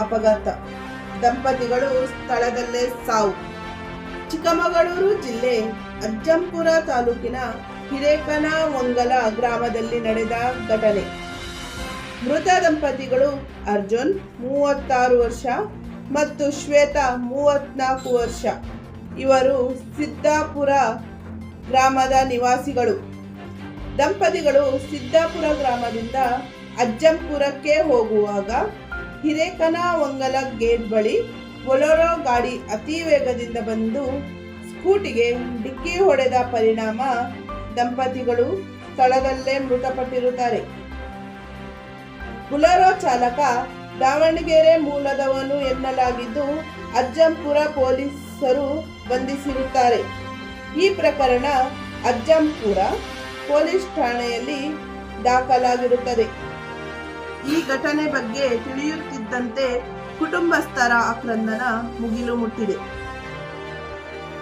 ಅಪಘಾತ. ದಂಪತಿಗಳು ಸ್ಥಳದಲ್ಲೇ ಸಾವು. ಚಿಕ್ಕಮಗಳೂರು ಜಿಲ್ಲೆ ಅಜ್ಜಂಪುರ ತಾಲೂಕಿನ ಹಿರೇಕನವಂಗಲ ಗ್ರಾಮದಲ್ಲಿ ನಡೆದ ಘಟನೆ. ಮೃತ ದಂಪತಿಗಳು ಅರ್ಜುನ್ ಮೂವತ್ತಾರು ವರ್ಷ ಮತ್ತು ಶ್ವೇತಾ ಮೂವತ್ನಾಲ್ಕು ವರ್ಷ. ಇವರು ಸಿದ್ದಾಪುರ ಗ್ರಾಮದ ನಿವಾಸಿಗಳು. ದಂಪತಿಗಳು ಸಿದ್ದಾಪುರ ಗ್ರಾಮದಿಂದ ಅಜ್ಜಂಪುರಕ್ಕೆ ಹೋಗುವಾಗ ಹಿರೇಕನವಂಗಲ ಗೇಟ್ ಬಳಿ ಬೊಲೊರೋ ಗಾಡಿ ಅತಿ ವೇಗದಿಂದ ಬಂದು ಸ್ಕೂಟಿಗೆ ಡಿಕ್ಕಿ ಹೊಡೆದ ಪರಿಣಾಮ ದಂಪತಿಗಳು ಸ್ಥಳದಲ್ಲೇ ಮೃತಪಟ್ಟಿರುತ್ತಾರೆ. ಬುಲರೋ ಚಾಲಕ ದಾವಣಗೆರೆ ಮೂಲದವನು ಎನ್ನಲಾಗಿದ್ದು ಅಜ್ಜಂಪುರ ಪೊಲೀಸರು ಬಂಧಿಸಿರುತ್ತಾರೆ. ಈ ಪ್ರಕರಣ ಅಜ್ಜಂಪುರ ಪೊಲೀಸ್ ಠಾಣೆಯಲ್ಲಿ ದಾಖಲಾಗಿರುತ್ತದೆ. ಈ ಘಟನೆ ಬಗ್ಗೆ ತಿಳಿಯುತ್ತಿದ್ದಂತೆ ಕುಟುಂಬಸ್ಥರ ಆಕ್ರಂದನ ಮುಗಿಲು ಮುಟ್ಟಿದೆ.